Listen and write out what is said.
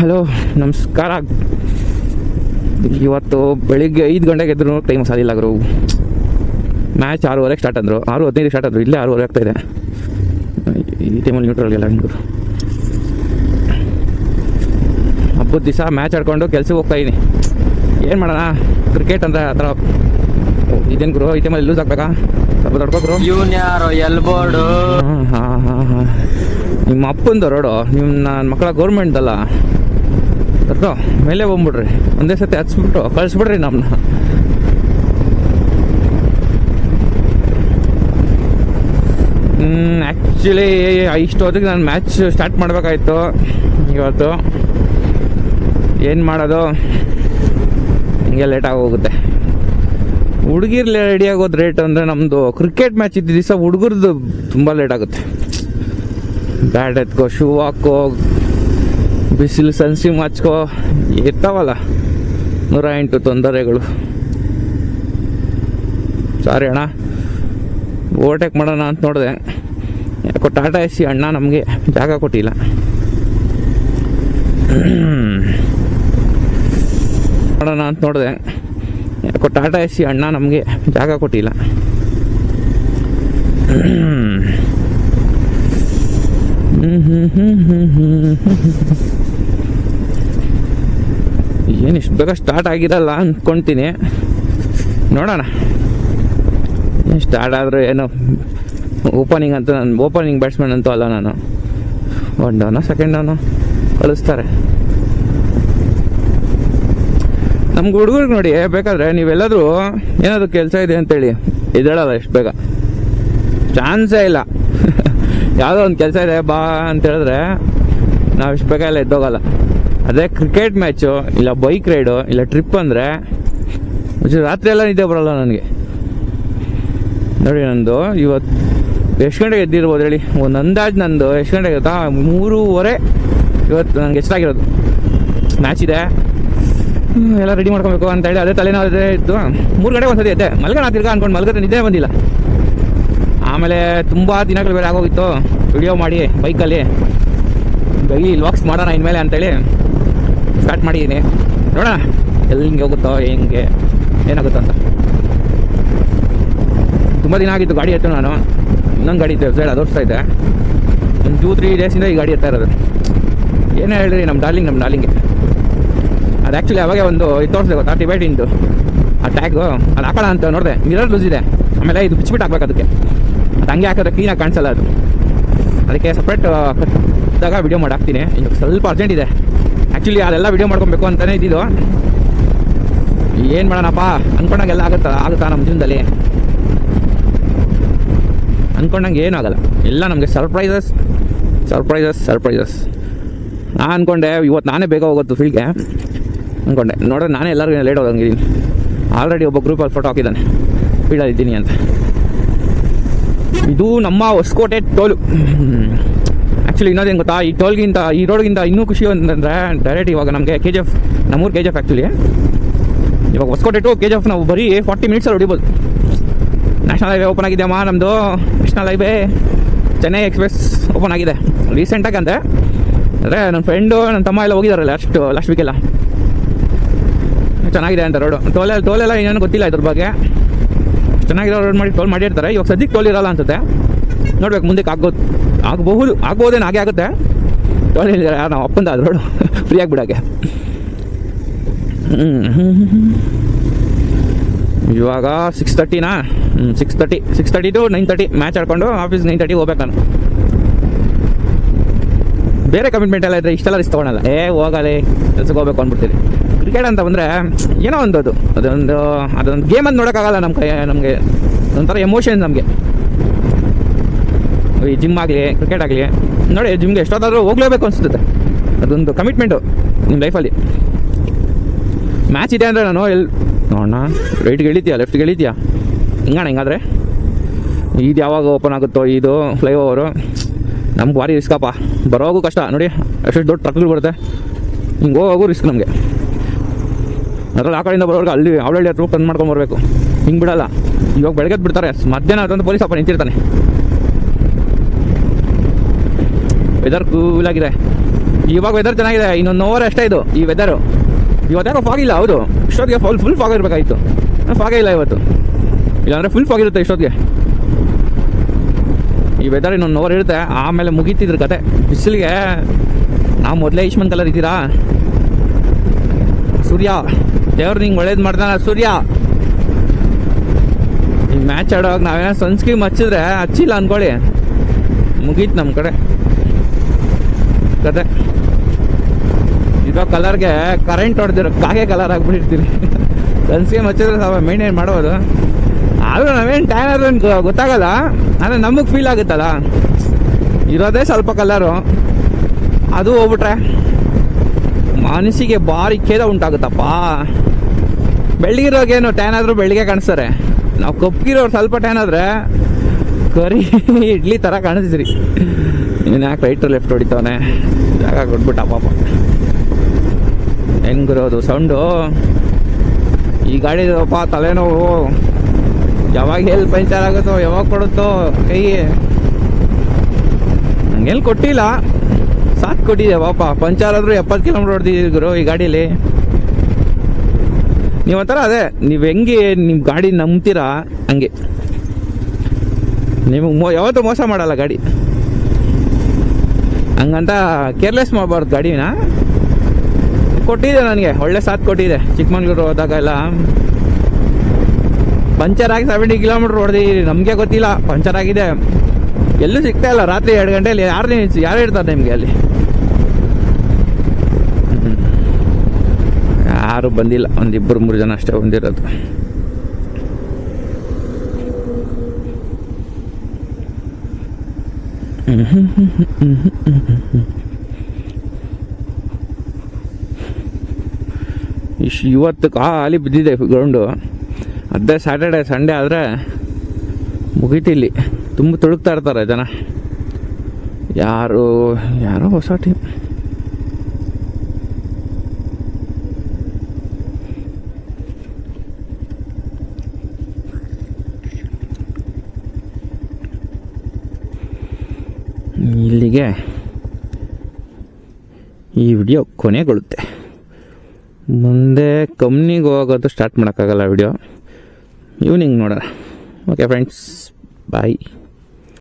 Hello ನಮಸ್ಕಾರ. ಇವತ್ತು ಬೆಳಿಗ್ಗೆ ಐದು ಗಂಟೆಗೆ ಎದ್ರು ಟೈಮ್ ಸಾಲಿಲ್ಲ ಗುರು. ಮ್ಯಾಚ್ ಆರೂವರೆಗೆ ಸ್ಟಾರ್ಟ್ ಅಂದರು. ಆರು ಹದಿನೈದು ಸ್ಟಾರ್ಟ್ ಆದರು. ಇಲ್ಲೇ ಆರೂವರೆ ಆಗ್ತಾ ಇದೆ. ಈ ಟೈಮಲ್ಲಿ ನ್ಯೂಟ್ರಲ್ಗೆಲ್ಲ ಗುರು. ಹಬ್ಬದ ದಿವಸ ಮ್ಯಾಚ್ ಆಡ್ಕೊಂಡು ಕೆಲ್ಸಕ್ಕೆ ಹೋಗ್ತಾ ಇದ್ದೀನಿ ಏನು ಮಾಡೋಣ? ಕ್ರಿಕೆಟ್ ಅಂದರೆ ಆ ಥರ. ಇದೇನು ಗುರು? ಈ ಟೈಮಲ್ಲಿ ಲೂಸ್ ಆಗ್ಬೇಕಾ? ಸ್ವಲ್ಪ ದೊಡ್ಕೋ ಗುರು. ಎಲ್ ಬೋರ್ಡು ಹಾಂ ಹಾಂ ಹಾಂ ಹಾಂ. ನಿಮ್ಮ ಅಪ್ಪಂದು ರೋಡು ನಿಮ್ಮ ನನ್ನ ಮಕ್ಕಳ ಗೌರ್ಮೆಂಟ್ದಲ್ಲ ಅರ್ಥ ಮೇಲೆ ಬಂದ್ಬಿಡ್ರಿ. ಒಂದೇ ಸತಿ ಹಚ್ಬಿಟ್ಟು ಕಳಿಸ್ಬಿಡ್ರಿ ನಮ್ಮನ್ನ ಆ್ಯಕ್ಚುಲಿ ಇಷ್ಟೊತ್ತಿಗೆ ನಾನು ಮ್ಯಾಚ್ ಸ್ಟಾರ್ಟ್ ಮಾಡಬೇಕಾಯ್ತು. ಇವತ್ತು ಏನು ಮಾಡೋದು? ಹಿಂಗೆ ಲೇಟಾಗಿ ಹೋಗುತ್ತೆ. ಹುಡುಗಿರ್ ರೆಡಿ ಆಗೋದು ರೇಟ್ ಅಂದರೆ ನಮ್ಮದು ಕ್ರಿಕೆಟ್ ಮ್ಯಾಚ್ ಇದ್ದ ದಿವಸ ಹುಡುಗರದ್ದು ತುಂಬ ಲೇಟ್ ಆಗುತ್ತೆ. ಬ್ಯಾಟ್ ಎತ್ಕೋ ಶೂ ಹಾಕೋ ಬಿಸಿಲು ಸನ್ಸಿ ಹಚ್ಕೋ ಇರ್ತಾವಲ್ಲ ನೂರ ಎಂಟು ತೊಂದರೆಗಳು. ಸಾರಿ ಅಣ್ಣ. ಓವರ್ಟೇಕ್ ಮಾಡೋಣ ಅಂತ ನೋಡಿದೆ. ಯಾಕೋ ಟಾಟಾ ಎಸ್ಸಿ ಅಣ್ಣ ನಮಗೆ ಜಾಗ ಕೊಟ್ಟಿಲ್ಲ. ಮಾಡೋಣ ಅಂತ ನೋಡಿದೆ. ಯಾಕೋ ಟಾಟಾ ಎಸ್ಸಿ ಅಣ್ಣ ನಮಗೆ ಜಾಗ ಕೊಟ್ಟಿಲ್ಲ. ಏನು ಇಷ್ಟು ಬೇಗ ಸ್ಟಾರ್ಟ್ ಆಗಿರಲ್ಲ ಅಂದ್ಕೊಳ್ತೀನಿ ನೋಡೋಣ. ಸ್ಟಾರ್ಟ್ ಆದರೂ ಏನು ಓಪನಿಂಗ್ ಅಂತ ನಾನು ಓಪನಿಂಗ್ ಬ್ಯಾಟ್ಸ್ಮನ್ ಅಂತೂ ಅಲ್ಲ ನಾನು. ಒನ್ ಡೌನು ಸೆಕೆಂಡ್ ಡೌನು ಕಳಿಸ್ತಾರೆ. ನಮ್ಗೆ ಹುಡುಗರಿಗೆ ನೋಡಿ ಬೇಕಾದ್ರೆ ನೀವೆಲ್ಲಾದರೂ ಏನಾದರೂ ಕೆಲಸ ಇದೆ ಅಂತೇಳಿ. ಇದೇಳಲ್ಲ ಎಷ್ಟು ಬೇಗ. ಚಾನ್ಸೇ ಇಲ್ಲ. ಯಾವುದೋ ಒಂದು ಕೆಲಸ ಇದೆ, ಬಾ ಅಂತ ಹೇಳಿದ್ರೆ ನಾವು ಇಷ್ಟು ಬೇಗ ಎಲ್ಲ ಎದ್ದೋಗಲ್ಲ. ಅದೇ ಕ್ರಿಕೆಟ್ ಮ್ಯಾಚು ಇಲ್ಲ ಬೈಕ್ ರೈಡು ಇಲ್ಲ ಟ್ರಿಪ್ ಅಂದರೆ ರಾತ್ರಿ ಎಲ್ಲ ನಿದ್ದೆ ಬರಲ್ಲ ನನಗೆ. ನೋಡಿ ನಂದು ಇವತ್ತು ಎಷ್ಟು ಗಂಟೆಗೆ ಎದ್ದಿರ್ಬೋದು ಹೇಳಿ? ಒಂದು ಅಂದಾಜು ನಂದು, ಎಷ್ಟು ಗಂಟೆಗೆ ಗೊತ್ತಾ ಮೂರುವರೆ. ಇವತ್ತು ನನಗೆ ಎಷ್ಟಾಗಿರೋದು ಮ್ಯಾಚ್ ಇದೆ. ಎಲ್ಲ ರೆಡಿ ಮಾಡ್ಕೊಬೇಕು ಅಂತ ಹೇಳಿ, ಅದೇ ತಲೆನೋ ಅದೇ ಇತ್ತು ಮೂರು ಗಂಟೆಗೆ ಒಂದ್ಸತಿ ಇದೆ ಮಲ್ಗೋಣ ತಿರ್ಗ ಅಂದ್ಕೊಂಡು ಮಲ್ಗತ್ತೆ ನಿದ್ದೆ ಬಂದಿಲ್ಲ. ಆಮೇಲೆ ತುಂಬ ದಿನಗಳು ಬೇರೆ ಆಗೋಗಿತ್ತು. ವಿಡಿಯೋ ಮಾಡಿ ಬೈಕಲ್ಲಿ ಡೈಲಿ ಲಾಕ್ಸ್ ಮಾಡೋಣ ಇನ್ಮೇಲೆ ಅಂತೇಳಿ ಸ್ಟಾರ್ಟ್ ಮಾಡಿದ್ದೀನಿ. ನೋಡೋಣ, ಎಲ್ಲಿ ಹಿಂಗೆ ಹೋಗುತ್ತೋ, ಹೆಂಗೆ, ಏನಾಗುತ್ತೋ ಅಂತ. ತುಂಬ ದಿನ ಆಗಿತ್ತು ಗಾಡಿ ಎತ್ತು ನಾನು. ಇನ್ನೊಂದು ಗಾಡಿ ಇತ್ತು ಅದು ಓಡಿಸ್ತಾ ಇದ್ದೆ. ಒಂದು ಟೂ ತ್ರೀ ಡೇಸಿಂದ ಈ ಗಾಡಿ ಎತ್ತಾ ಇರೋದು. ಏನೇ ಹೇಳ್ರಿ ನಮ್ಮ ಡಾರ್ಲಿಂಗ್ ನಮ್ಮ ಡಾರ್ಲಿಂಗೆ ಅದು ಆ್ಯಕ್ಚುಲಿ ಅವಾಗೆ ಒಂದು ಇದು ತೋರಿಸಿದೆ ಗೊತ್ತಾ ಇಂದು ಆ ಟ್ಯಾಗು ಅದು ಹಾಕೋಣ ಅಂತ ನೋಡಿದೆ. ಮಿರರ್ ಲೂಸ್ ಇದೆ. ಆಮೇಲೆ ಇದು ಬಿಚ್ಚಿಬಿಟ್ಟು ಹಾಕ್ಬೇಕು ಅದಕ್ಕೆ. ಅದು ಹಂಗೆ ಹಾಕಿದ್ರೆ ಕ್ಲೀನಾಗಿ ಕಾಣಿಸಲ್ಲ ಅದು. ಅದಕ್ಕೆ ಸಪ್ರೇಟ್ ಇದ್ದಾಗ ವಿಡಿಯೋ ಮಾಡಾಕ್ತೀನಿ. ಈಗ ಸ್ವಲ್ಪ ಅರ್ಜೆಂಟ್ ಇದೆ. ಆ್ಯಕ್ಚುಲಿ ಅದೆಲ್ಲ ವಿಡಿಯೋ ಮಾಡ್ಕೊಬೇಕು ಅಂತಲೇ ಇದ್ದಿದ್ದು. ಏನು ಮಾಡೋಣಪ್ಪ? ಅನ್ಕೊಂಡಂಗೆಲ್ಲ ಆಗುತ್ತಾ ಆಗುತ್ತಾ ನಮ್ಮ ಜೀವನದಲ್ಲಿ? ಅಂದ್ಕೊಂಡಂಗೆ ಏನೂ ಆಗಲ್ಲ. ಎಲ್ಲ ನಮಗೆ ಸರ್ಪ್ರೈಸಸ್ ಸರ್ಪ್ರೈಸಸ್ ಸರ್ಪ್ರೈಸಸ್ ನಾನು ಅಂದ್ಕೊಂಡೆ ಇವತ್ತು ನಾನೇ ಬೇಗ ಹೋಗೋದು ಫೀಲ್ಡ್ಗೆ ಅಂದ್ಕೊಂಡೆ ನೋಡಿದ್ರೆ ನಾನೇ ಎಲ್ಲರಿಗೂ ಲೇಟ್ ಹೋದಂಗಿದ್ದೀನಿ ಆಲ್ರೆಡಿ ಒಬ್ಬ ಗ್ರೂಪಲ್ಲಿ ಫೋಟೋ ಹಾಕಿದ್ದಾನೆ. ಫೀಲ್ಡಲ್ಲಿ ಇದ್ದೀನಿ ಅಂತ. ಇದು ನಮ್ಮ ಹೊಸಕೋಟೆ ಟೋಲು ಆ್ಯಕ್ಚುಲಿ ಇನ್ನೊಂದೇನು ಗೊತ್ತಾ? ಈ ಟೋಲ್ಗಿಂತ ಈ ರೋಡ್ಗಿಂತ ಇನ್ನೂ ಖುಷಿ ಅಂತಂದರೆ ಡೈರೆಕ್ಟ್ ಇವಾಗ ನಮಗೆ ಕೆ ಜಿ ಎಫ್ ನಮ್ಮೂರು ಕೆ ಜಿ ಎಫ್ ಆ್ಯಕ್ಚುಲಿ ಇವಾಗ Hosakote to K G F ನಾವು ಬರೀ ಫಾರ್ಟಿ ಮಿನಿಟ್ಸಲ್ಲಿ ಹೊಡಿಬೋದು. ನ್ಯಾಷನಲ್ ಹೈವೇ ಓಪನ್ ಆಗಿದೆಯಮ್ಮ ನಮ್ಮದು national highway Chennai express open ಆಗಿದೆ. ರೀಸೆಂಟಾಗಿ ಅಂದರೆ ಅಂದರೆ ನನ್ನ ಫ್ರೆಂಡು ನನ್ನ ತಮ್ಮ ಎಲ್ಲ ಹೋಗಿದ್ದಾರೆ ಲಾಸ್ಟ್ ಲಾಸ್ಟ್ ವೀಕೆಲ್ಲ ಚೆನ್ನಾಗಿದೆ ಅಂತ ರೋಡು ಟೋಲ್ ಟೋಲೆಲ್ಲ ಏನೇನು ಗೊತ್ತಿಲ್ಲ ಇದ್ರ ಬಗ್ಗೆ. ಚೆನ್ನಾಗಿರೋ ರೋಡ್ ಮಾಡಿ ಟೋಲ್ ಮಾಡಿರ್ತಾರೆ. ಇವಾಗ ಸದ್ಯಕ್ಕೆ ಟೋಲ್ ಇರಲ್ಲ ಅನ್ಸುತ್ತೆ. ನೋಡ್ಬೇಕು, ಮುಂದಕ್ಕೆ ಆಗೋದು ಆಗಬಹುದು ಆಗ್ಬೋದೇನು ಹಾಗೆ ಆಗುತ್ತೆ. ಟೋಲ್ ಇಲ್ಲ ನಾವು ಅಪ್ಪಂದ ಅದು ರೋಡು ಫ್ರೀ ಬಿಡೋಕ್ಕೆ ಇವಾಗ ಸಿಕ್ಸ್ ತರ್ಟಿನಾ ಹ್ಞೂ six thirty six thirty to nine thirty match ಆಡ್ಕೊಂಡು ಆಫೀಸ್ ನೈನ್ ತರ್ಟಿಗೆ ಹೋಗ್ಬೇಕು ನಾನು. ಬೇರೆ ಕಮಿಟ್ಮೆಂಟ್ ಎಲ್ಲ ಇದ್ದರೆ ಇಷ್ಟೆಲ್ಲ ರಿಸ್ಕ್ ತೊಗೊಳಲ್ಲ. ಏ, ಹೋಗಲಿ. ಕೆಲ್ಸಕ್ಕೆ ಹೋಗ್ಬೇಕು ಅಂದ್ಬಿಡ್ತೀರಿ ಕ್ರಿಕೆಟ್ ಅಂತ ಬಂದರೆ ಏನೋ ಒಂದು ಅದು ಅದೊಂದು ಅದೊಂದು ಗೇಮ್ ಅಂತ ನೋಡೋಕ್ಕಾಗಲ್ಲ ನಮ್ಮ ಕೈ, ನಮಗೆ. ಒಂಥರ ಎಮೋಷನ್ ನಮಗೆ. ಈ ಜಿಮ್ ಆಗಲಿ ಕ್ರಿಕೆಟ್ ಆಗಲಿ. ನೋಡಿ ಜಿಮ್ಗೆ ಎಷ್ಟೊತ್ತಾದರೂ ಹೋಗ್ಲೇಬೇಕು ಅನಿಸುತ್ತೆ. ಅದೊಂದು ಕಮಿಟ್ಮೆಂಟು ನಿಮ್ಮ ಲೈಫಲ್ಲಿ ಮ್ಯಾಚ್ ಇದೆ ಅಂದರೆ ನಾನು ಎಲ್ಲಿ ನೋಡೋಣ ರೈಟ್ಗೆ ಇಳಿತೀಯಾ ಲೆಫ್ಟ್ಗೆ ಇಳಿತೀಯಾ ಹಿಂಗಣ ಹಿಂಗಾದ್ರೆ? ಇದು ಯಾವಾಗ ಓಪನ್ ಆಗುತ್ತೋ, ಇದು ಫ್ಲೈ ಓವರು ನಮ್ಗೆ ಭಾರಿ ರಿಸ್ಕಪ್ಪ ಬರೋವಾಗೂ ಕಷ್ಟ. ನೋಡಿ, ಅಷ್ಟು ದೊಡ್ಡ ಟ್ರಕ್ಗಳು ಬರುತ್ತೆ. ಹಿಂಗೆ ಹೋಗೋಗೂ ರಿಸ್ಕ್ ನಮಗೆ. ಅದ್ರಲ್ಲಿ ಆ ಕಡೆಯಿಂದ ಬರೋರ್ಗೆ ಅಲ್ಲಿ ಅವಳಳ್ಳಿ ಹತ್ರ ತಂದು ಮಾಡ್ಕೊಂಡು ಬರಬೇಕು. ಹಿಂಗೆ ಬಿಡಲ್ಲ. ಇವಾಗ ಬೆಳಗ್ಗೆ ಬಿಡ್ತಾರೆ. ಮಧ್ಯಾಹ್ನ ಅದೊಂದು ಪೊಲೀಸ್ ಅಪ್ಪ ನಿಂತಿರ್ತಾನೆ ವೆದರ್ ಕೂಲ್ ಆಗಿದೆ. ಇವಾಗ ವೆದರ್ ಚೆನ್ನಾಗಿದೆ. ಇನ್ನೊಂದು ಓವರ್ ಅಷ್ಟೇ ಇದು, ಈ ವೆದರು ಇವತ್ತೇನೋ ಫಾಗ್ ಇಲ್ಲ, ಹೌದು. ಇಷ್ಟೊತ್ತಿಗೆ ಫುಲ್ ಫುಲ್ ಫಾಗ್ ಇರಬೇಕಾಗಿತ್ತು. ಫಾಗೇ ಇಲ್ಲ ಇವತ್ತು. ಇಲ್ಲಾಂದ್ರೆ ಫುಲ್ ಫಾಗ್ ಇರುತ್ತೆ ಇಷ್ಟೊತ್ತಿಗೆ. ಈ ವೆದರ್ ಇನ್ನೊಂದು ಓವರ್ ಇರುತ್ತೆ. ಆಮೇಲೆ ಮುಗೀತಿದ್ರ ಕತೆ. ಬಿಸಿಲಿಗೆ, ನಾವು ಮೊದಲೇ ಈಶ್ಮನ್ ಕಲರ್ ಇದ್ದೀರಾ? ಸೂರ್ಯ, ದೇವ್ರು ನಿಂಗೆ ಒಳ್ಳೇದು ಮಾಡ್ದಾನ ಸೂರ್ಯ. ಈ ಮ್ಯಾಚ್ ಆಡೋವಾಗ ನಾವೇನೋ ಸನ್ಸ್ಕ್ರೀಮ್ ಹಚ್ಚಿದ್ರೆ ಹಚ್ಚಿಲ್ಲ ಅನ್ಕೊಳ್ಳಿ. ಮುಗೀತು ನಮ್ಮ ಕಡೆ. ಕತೆ. ಇರೋ ಕಲರ್ಗೆ ಕರೆಂಟ್ ಹೊಡೆದಿರೋ ಕಾಗೆ ಕಲರ್ ಆಗ್ಬಿಟ್ಟಿರ್ತೀರಿ. ಸನ್ಸ್ಕ್ರೀಮ್ ಹಚ್ಚಿದ್ರೆ ನಾವು ಮೇಂಟೈನ್ ಮಾಡೋದು ಆದರೂ ನಾವೇನು ಟ್ಯಾನ್ ಆದ್ರೆ ಗೊತ್ತಾಗಲ್ಲ. ಆದರೆ ನಮಗೆ ಫೀಲ್ ಆಗುತ್ತಲ್ಲ. ಇರೋದೇ ಸ್ವಲ್ಪ ಕಲರು ಅದು ಹೋಗ್ಬಿಟ್ರೆ. ಮನಸ್ಸಿಗೆ ಭಾರಿ ಖೇದ ಉಂಟಾಗುತ್ತಪ್ಪ. ಬೆಳ್ಳಗಿರೋಗೇನು ಟ್ಯಾನ್ ಆದರೂ ಬೆಳಿಗ್ಗೆ ಕಾಣಿಸ್ತಾರೆ. ನಾವು ಕಪ್ಪಗಿರೋರು ಸ್ವಲ್ಪ ಟ್ಯಾನ್ ಆದರೆ ಕರಿ ಇಡ್ಲಿ ಥರ ಕಾಣಿಸ್ತೀರಿ. ಇನ್ನು ಯಾಕೆ ರೈಟ್ ಲೆಫ್ಟ್ ಹೊಡಿತಾವನೆ? ಜಾಗ ಕೊಟ್ಬಿಟ್ಟ ಪಾಪ. ಹೆಂಗಿರೋದು ಸೌಂಡು ಈ ಗಾಡಿದಪ್ಪ ತಲೆನೋವು. ಯಾವಾಗ ಎಲ್ಲಿ ಪಂಚರ್ ಆಗುತ್ತೋ, ಯಾವಾಗ ಕೊಡುತ್ತೋ ಕೈ ನಂಗೆಲ್ಲಿ ಕೊಟ್ಟಿಲ್ಲ. ಸಾಕು ಕೊಟ್ಟಿದೆ, ಪಾಪ. ಪಂಚರ್ ಆದ್ರೂ ಎಪ್ಪತ್ತು ಕಿಲೋಮೀಟರ್ ಹೊಡೆದಿದ್ದೀರಿ ಗುರು ಈ ಗಾಡೀಲಿ. ನೀವು ಒಂಥರ ಅದೇ, ನೀವು ಹೆಂಗೆ ನಿಮ್ಮ ಗಾಡಿ ನಂಬ್ತೀರಾ? ಹಂಗೆ. ನಿಮಗೆ ಮೋ, ಯಾವತ್ತೂ ಮೋಸ ಮಾಡಲ್ಲ ಗಾಡಿ. ಹಂಗಂತ ಕೇರ್ಲೆಸ್ ಮಾಡಬಾರ್ದು ಗಾಡಿನ. ಕೊಟ್ಟಿದೆ ನನಗೆ, ಒಳ್ಳೆ ಸಾಥ್ ಕೊಟ್ಟಿದೆ. ಚಿಕ್ಕಮಂಗ್ಳೂರು ಹೋದಾಗ ಎಲ್ಲ. ಪಂಚರ್ ಆಗಿ ಸೆವೆಂಟಿ ಕಿಲೋಮೀಟರ್ ಹೊಡೆದಿದ್ದೀರಿ ನಮಗೆ ಗೊತ್ತಿಲ್ಲ. ಪಂಚರ್ ಆಗಿದೆ. ಎಲ್ಲೂ ಸಿಗ್ತಾ ಇಲ್ಲ, ರಾತ್ರಿ ಎರಡು ಗಂಟೆಯಲ್ಲಿ ಯಾರು ಯಾರು ಇರ್ತಾರೆ ನಿಮಗೆ ಅಲ್ಲಿ? ಯಾರು ಬಂದಿಲ್ಲ ಒಂದಿಬ್ಬರು ಮೂರು ಜನ ಅಷ್ಟೇ ಬಂದಿರೋದು. ಇಶ್, ಇವತ್ತು ಖಾಲಿ ಬಿದ್ದಿದೆ ಗ್ರೌಂಡು ಅದೇ ಸ್ಯಾಟರ್ಡೆ ಸಂಡೇ ಆದರೆ ಮುಗೀತಿಲ್ಲಿ. ತುಂಬ ತುಳುಕ್ತಾ ಇರ್ತಾರೆ ಜನ. ಯಾರು, ಯಾರೋ ಹೊಸ ಟೀಮ್ ಇಲ್ಲಿಗೆ ಈ ವಿಡಿಯೋ ಕೊನೆಗೊಳ್ಳುತ್ತೆ. ಮುಂದೆ ಕಂಪ್ನಿಗೆ ಹೋಗೋದು ಸ್ಟಾರ್ಟ್ ಮಾಡೋಕ್ಕಾಗಲ್ಲ ವಿಡಿಯೋ. ಈವ್ನಿಂಗ್ ನೋಡೋಣ. Okay friends bye